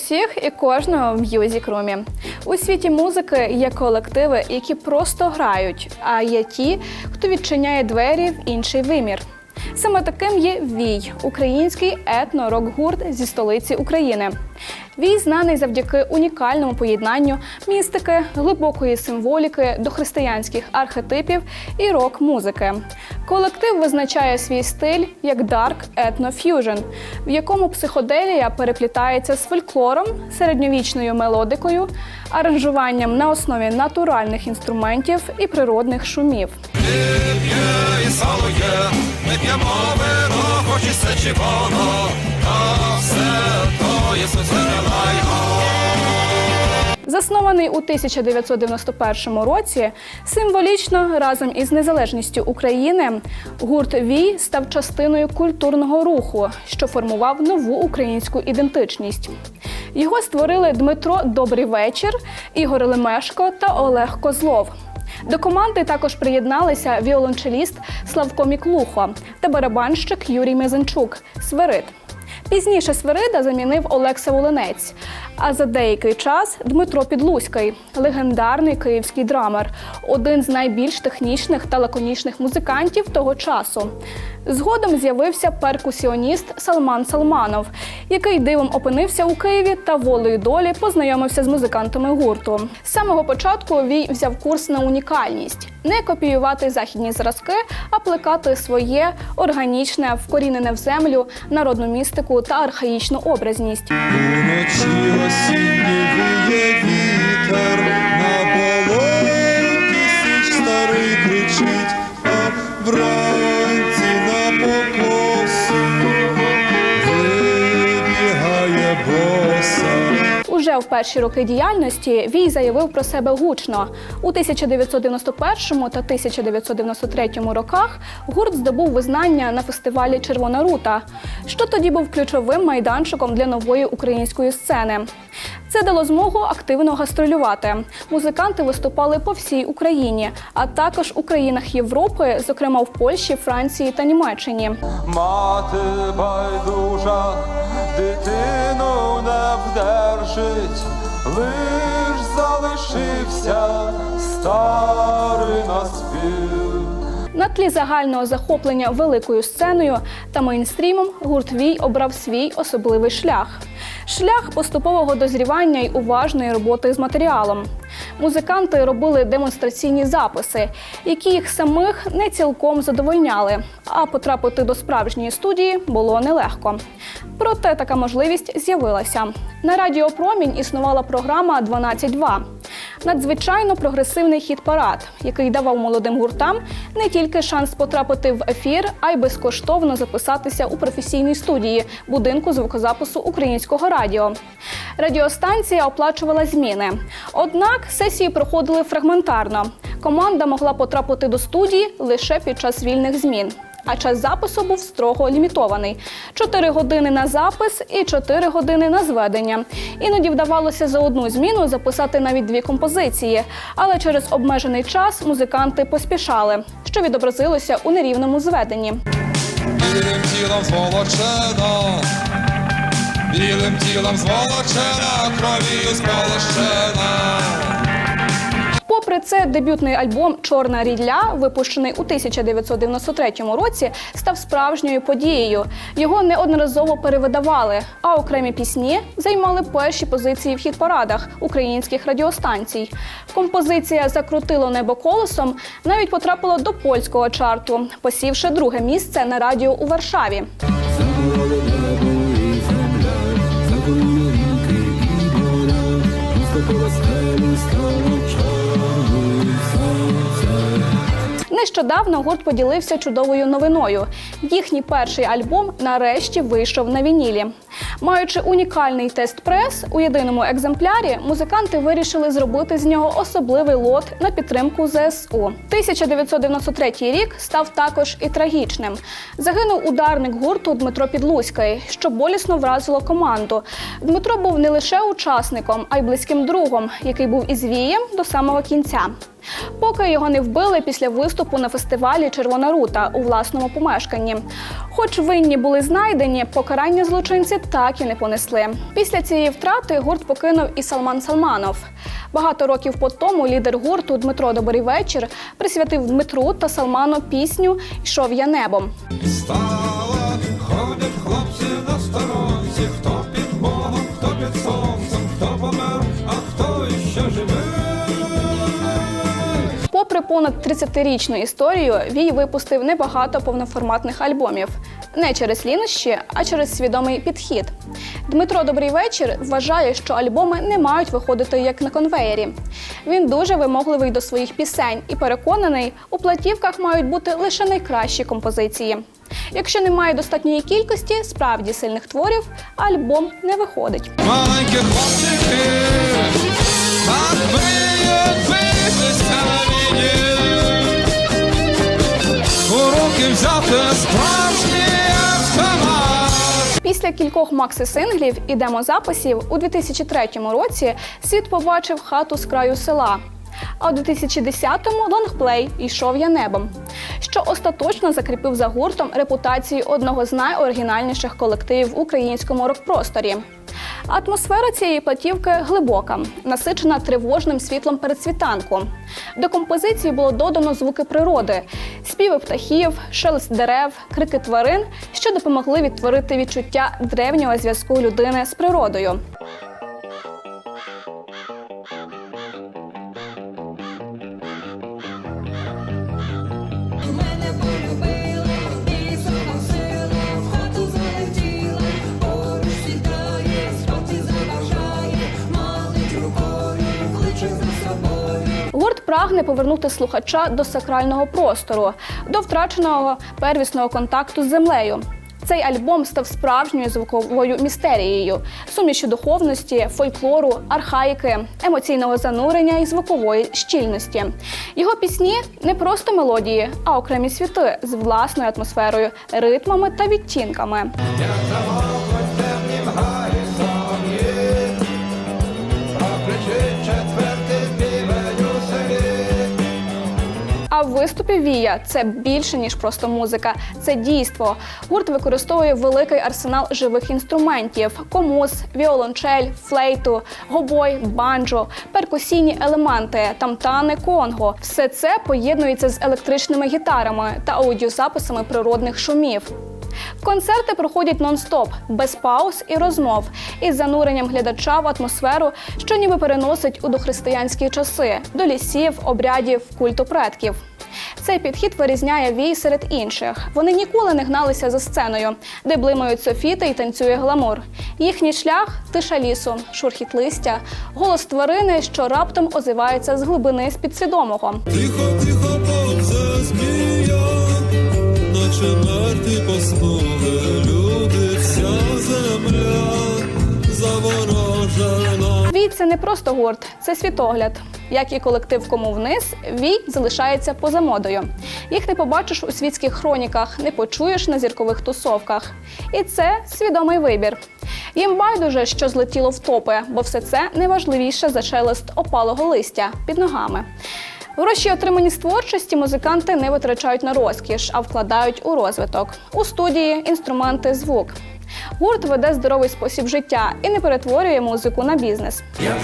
усіх і кожного в М'юзік Румі. У світі музики є колективи, які просто грають, а є ті, хто відчиняє двері в інший вимір. Саме таким є Вій, український етно-рок-гурт зі столиці України. Вій знаний завдяки унікальному поєднанню містики, глибокої символіки до християнських архетипів і рок-музики. Колектив визначає свій стиль як дарк етно-ф'южн, в якому психоделія переплітається з фольклором, середньовічною мелодикою, аранжуванням на основі натуральних інструментів і природних шумів. Ми п'ємо вино, хоч і все є Заснований у 1991 році, символічно разом із незалежністю України гурт Вій став частиною культурного руху, що формував нову українську ідентичність. Його створили Дмитро Добрий вечір, Ігор Лемешко та Олег Козлов. До команди також приєдналися віолончеліст Славко Міклухо та барабанщик Юрій Мезенчук Свирид. Пізніше Свирида замінив Олекса Волинець. А за деякий час Дмитро Підлуський, легендарний київський драмер, один з найбільш технічних та лаконічних музикантів того часу. Згодом з'явився перкусіоніст Салман Салманов, який дивом опинився у Києві та волею долі познайомився з музикантами гурту. З самого початку Вій взяв курс на унікальність не копіювати західні зразки, а плекати своє органічне, вкорінене в землю, народну містику та архаїчну образність. Уночі осінній віє вітер, вибігає боса. Уже в перші роки діяльності Вій заявив про себе гучно. У 1991 та 1993 роках гурт здобув визнання на фестивалі Червона рута, що тоді був ключовим майданчиком для нової української сцени. Це дало змогу активно гастролювати. Музиканти виступали по всій Україні, а також у країнах Європи, зокрема в Польщі, Франції та Німеччині. Мати байдужа дитину не вдержить, лиш залишився старий наспів. На тлі загального захоплення великою сценою та мейнстрімом гурт Вій обрав свій особливий шлях. Шлях поступового дозрівання й уважної роботи з матеріалом. Музиканти робили демонстраційні записи, які їх самих не цілком задовольняли. А потрапити до справжньої студії було нелегко. Проте така можливість з'явилася. На радіопромінь існувала програма «12.2» надзвичайно прогресивний хіт-парад, який давав молодим гуртам не тільки шанс потрапити в ефір, а й безкоштовно записатися у професійній студії будинку звукозапису українського радіо. Радіостанція оплачувала зміни. Однак сесії проходили фрагментарно. Команда могла потрапити до студії лише під час вільних змін. А час запису був строго лімітований: 4 години на запис і 4 години на зведення. Іноді вдавалося за одну зміну записати навіть дві композиції, але через обмежений час музиканти поспішали, що відобразилося у нерівному зведенні. Білим тілом зволочена, білим тілом зволочена, кров'ю сполощена. Попри це, дебютний альбом Чорна рілля, випущений у 1993 році, став справжньою подією. Його неодноразово перевидавали, а окремі пісні займали перші позиції в хіт-парадах українських радіостанцій. Композиція Закрутило небо колесом навіть потрапила до польського чарту, посівши друге місце на радіо у Варшаві. Zawołało niebo i Нещодавно гурт поділився чудовою новиною. Їхній перший альбом нарешті вийшов на вінілі. Маючи унікальний тест-прес у єдиному екземплярі, музиканти вирішили зробити з нього особливий лот на підтримку ЗСУ. 1993 рік став також і трагічним. Загинув ударник гурту Дмитро Підлуський, що болісно вразило команду. Дмитро був не лише учасником, а й близьким другом, який був із вієм до самого кінця. Поки його не вбили після виступу на фестивалі Червона рута у власному помешканні. Хоч винні були знайдені, покарання злочинці так і не понесли. Після цієї втрати гурт покинув і Салман Салманов. Багато років по тому лідер гурту Дмитро Добрий вечір присвятив Дмитру та Салману пісню Йшов я небом. Стала, ходять хлопці на сторонці, понад 30-річну історію, Вій випустив небагато повноформатних альбомів. Не через лінощі, а через свідомий підхід. Дмитро Добрий вечір вважає, що альбоми не мають виходити як на конвеєрі. Він дуже вимогливий до своїх пісень і переконаний, у платівках мають бути лише найкращі композиції. Якщо немає достатньої кількості справді сильних творів, альбом не виходить. Маленькі хлопчики, війні. У руки взяти справжній. Після кількох макси-синглів і демозаписів у 2003 році світ побачив хату з краю села. А у 2010-му лонгплей йшов я небом, що остаточно закріпив за гуртом репутацію одного з найоригінальніших колективів в українському рок-просторі. Атмосфера цієї платівки глибока, насичена тривожним світлом передсвітанку. До композиції було додано звуки природи, співи птахів, шелест дерев, крики тварин, що допомогли відтворити відчуття древнього зв'язку людини з природою. Гурт прагне повернути слухача до сакрального простору, до втраченого первісного контакту з землею. Цей альбом став справжньою звуковою містерією, сумішю духовності, фольклору, архаїки, емоційного занурення і звукової щільності. Його пісні не просто мелодії, а окремі світи з власною атмосферою, ритмами та відтінками. А в виступі Вія це більше ніж просто музика, це дійство. Гурт використовує великий арсенал живих інструментів: комус, віолончель, флейту, гобой, банджо, перкусійні елементи, тамтани, конго. Все це поєднується з електричними гітарами та аудіозаписами природних шумів. Концерти проходять нон-стоп, без пауз і розмов, із зануренням глядача в атмосферу, що ніби переносить у дохристиянські часи, до лісів, обрядів, культу предків. Цей підхід вирізняє вій серед інших. Вони ніколи не гналися за сценою, де блимають софіти і танцює гламур. Їхній шлях тиша лісу, шурхіт листя, голос тварини, що раптом озивається з глибини з підсвідомого. Тихо, тихо повзе змія, наче мертві поснули люди, вся земля заворожена. Вій це не просто гурт, це світогляд. Як і колектив Кому вниз, Вій залишається поза модою. Їх не побачиш у світських хроніках, не почуєш на зіркових тусовках. І це свідомий вибір. Їм байдуже, що злетіло в топи, бо все це не за шелест опалого листя під ногами. Гроші, отримані з творчості, музиканти не витрачають на розкіш, а вкладають у розвиток. У студії, інструменти, звук. Гурт веде здоровий спосіб життя і не перетворює музику на бізнес. Я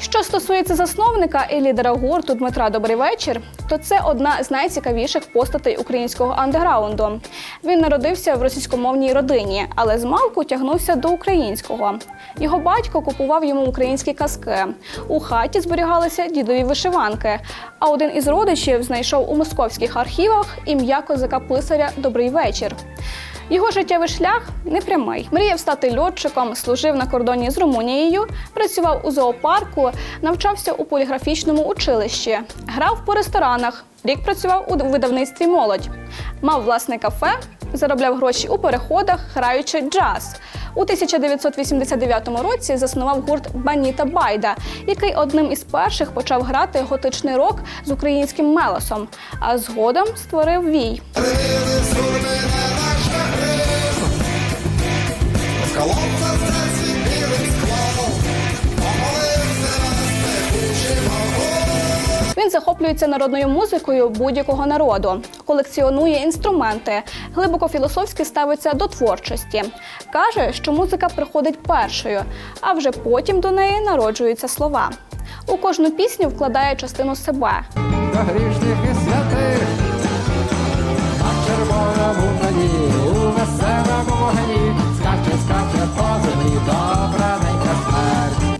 Що стосується засновника і лідера гурту Дмитра Добрий вечір, то це одна з найцікавіших постатей українського андеграунду. Він народився в російськомовній родині, але змалку тягнувся до українського. Його батько купував йому українські казки. У хаті зберігалися дідові вишиванки. А один із родичів знайшов у московських архівах ім'я козака писаря Добрий вечір. Його життєвий шлях непрямий. Мріяв стати льотчиком, служив на кордоні з Румунією, працював у зоопарку, навчався у поліграфічному училищі, грав по ресторанах. Рік працював у видавництві молодь, мав власне кафе, заробляв гроші у переходах, граючи джаз. У 1989 році заснував гурт Баніта Байда, який одним із перших почав грати готичний рок з українським мелосом, а згодом створив вій. Він захоплюється народною музикою будь-якого народу, колекціонує інструменти, глибоко філософськи ставиться до творчості. Каже, що музика приходить першою, а вже потім до неї народжуються слова. У кожну пісню вкладає частину себе. До грішних на червоному у веселому вогні.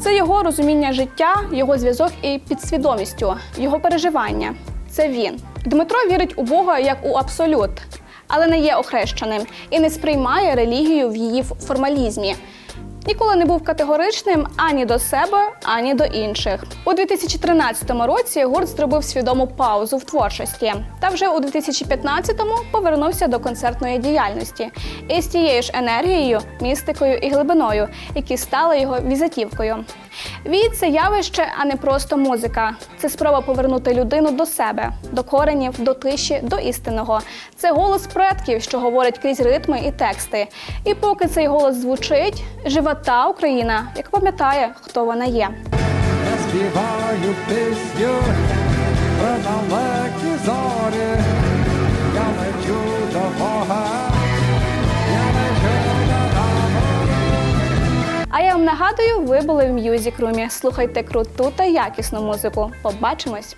Це його розуміння життя, його зв'язок і підсвідомістю, його переживання. Це він. Дмитро вірить у Бога як у абсолют, але не є охрещеним і не сприймає релігію в її формалізмі. Ніколи не був категоричним ані до себе, ані до інших. У 2013 році гурт зробив свідому паузу в творчості, та вже у 2015-му повернувся до концертної діяльності із тією ж енергією, містикою і глибиною, які стали його візитівкою. Вій це явище, а не просто музика. Це спроба повернути людину до себе, до коренів, до тиші, до істинного. Це голос предків, що говорить крізь ритми і тексти. І поки цей голос звучить, жива та Україна, яка пам'ятає, хто вона є. Я співаю пісню про далекі зорі, нагадую, ви були в М'юзік Румі. Слухайте круту та якісну музику. Побачимось!